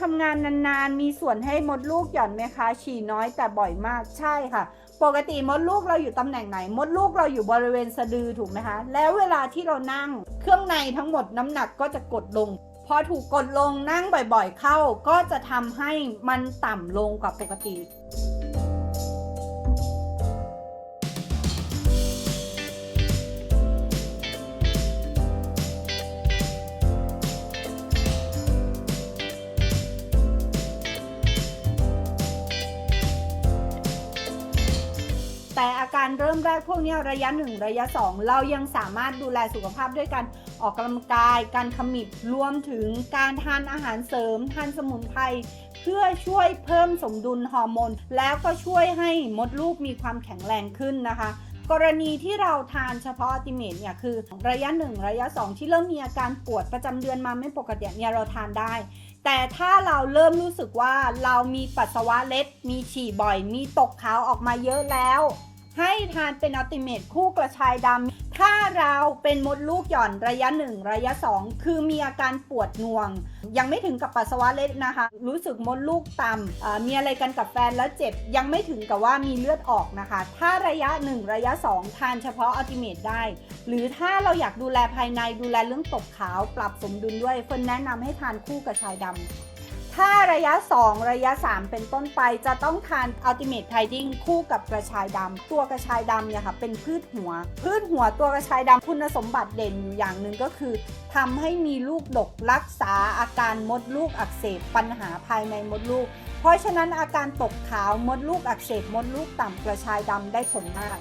ทำงานนานๆ มีส่วนให้มดลูกหย่อนไหมคะ ฉี่น้อยแต่บ่อยมากใช่ค่ะ ปกติมดลูกเราอยู่ตำแหน่งไหน มดลูกเราอยู่บริเวณสะดือถูกไหมคะ แล้วเวลาที่เรานั่ง เครื่องในทั้งหมดน้ำหนักก็จะกดลง พอถูกกดลงนั่งบ่อยๆ เข้า ก็จะทำให้มันต่ำลงกว่าปกติ แต่อาการเริ่มแรกพวกนี้ระยะ 1 ระยะ 2 เรายังสามารถดูแลสุขภาพด้วยการออกกำลังกาย การขมิบรวมถึงการทานอาหารเสริม ทานสมุนไพรเพื่อช่วยเพิ่มสมดุลฮอร์โมน แล้วก็ช่วยให้มดลูกมีความแข็งแรงขึ้นนะคะกรณีที่เราทานเฉพาะอัติเมตเนี่ยคือระยะ 1 ระยะ 2 ที่เริ่มมีอาการปวดประจำเดือนมาไม่ปกติเนี่ยเราทานได้ แต่ถ้าเราเริ่มรู้สึกว่าเรามีปัสสาวะเล็ด มีฉี่บ่อย มีตกขาวออกมาเยอะแล้ว ให้ทานเป็นอัลติเมทคู่กระชายดำ ถ้าเราเป็นมดลูกหย่อนระยะ 1 ระยะ 2 คือมีอาการปวดน่วง ยังไม่ถึงกับปัสสาวะเล็ดนะคะ รู้สึกมดลูกต่ำมีอะไรกันกับแฟนแล้วเจ็บ ยังไม่ถึงกับว่ามีเลือดออกนะคะ ถ้าระยะ 1 ระยะ 2 ทานเฉพาะอัลติเมทได้ หรือถ้าเราอยากดูแลภายในดูแลเรื่องตกขาว ปรับสมดุลด้วยเฟิร์นแนะนำให้ทานคู่กระชายดำ ถ้าระยะ 2 ระยะ 3 เป็นต้นไปจะต้องทาน Ultimate Tiding คู่กับกระชายดำตัวกระชายดำเนี่ยค่ะเป็นพืชหัว พืชหัวตัวกระชายดำคุณสมบัติเด่นอยู่อย่างหนึ่งก็คือทำให้มีลูกดกรักษาอาการมดลูกอักเสบปัญหาภายในมดลูก เพราะฉะนั้นอาการตกขาวมดลูกอักเสบมดลูกต่ำกระชายดำได้ผลมาก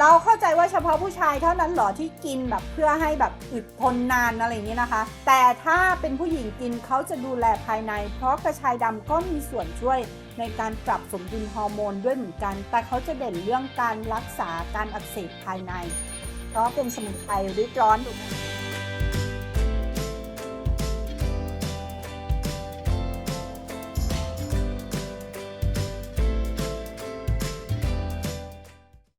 เราเข้าใจว่าเฉพาะผู้ชายเท่านั้นหรอที่กินแบบเพื่อให้แบบอึดทนนานอะไรอย่างนี้นะคะ แต่ถ้าเป็นผู้หญิงกินเขาจะดูแลภายใน เพราะกระชายดำก็มีส่วนช่วยในการปรับสมดุลฮอร์โมนด้วยเหมือนกัน แต่เขาจะเด่นเรื่องการรักษาการอักเสบภายใน เพราะเป็นสมุนไพรริดร้อนถูกไหม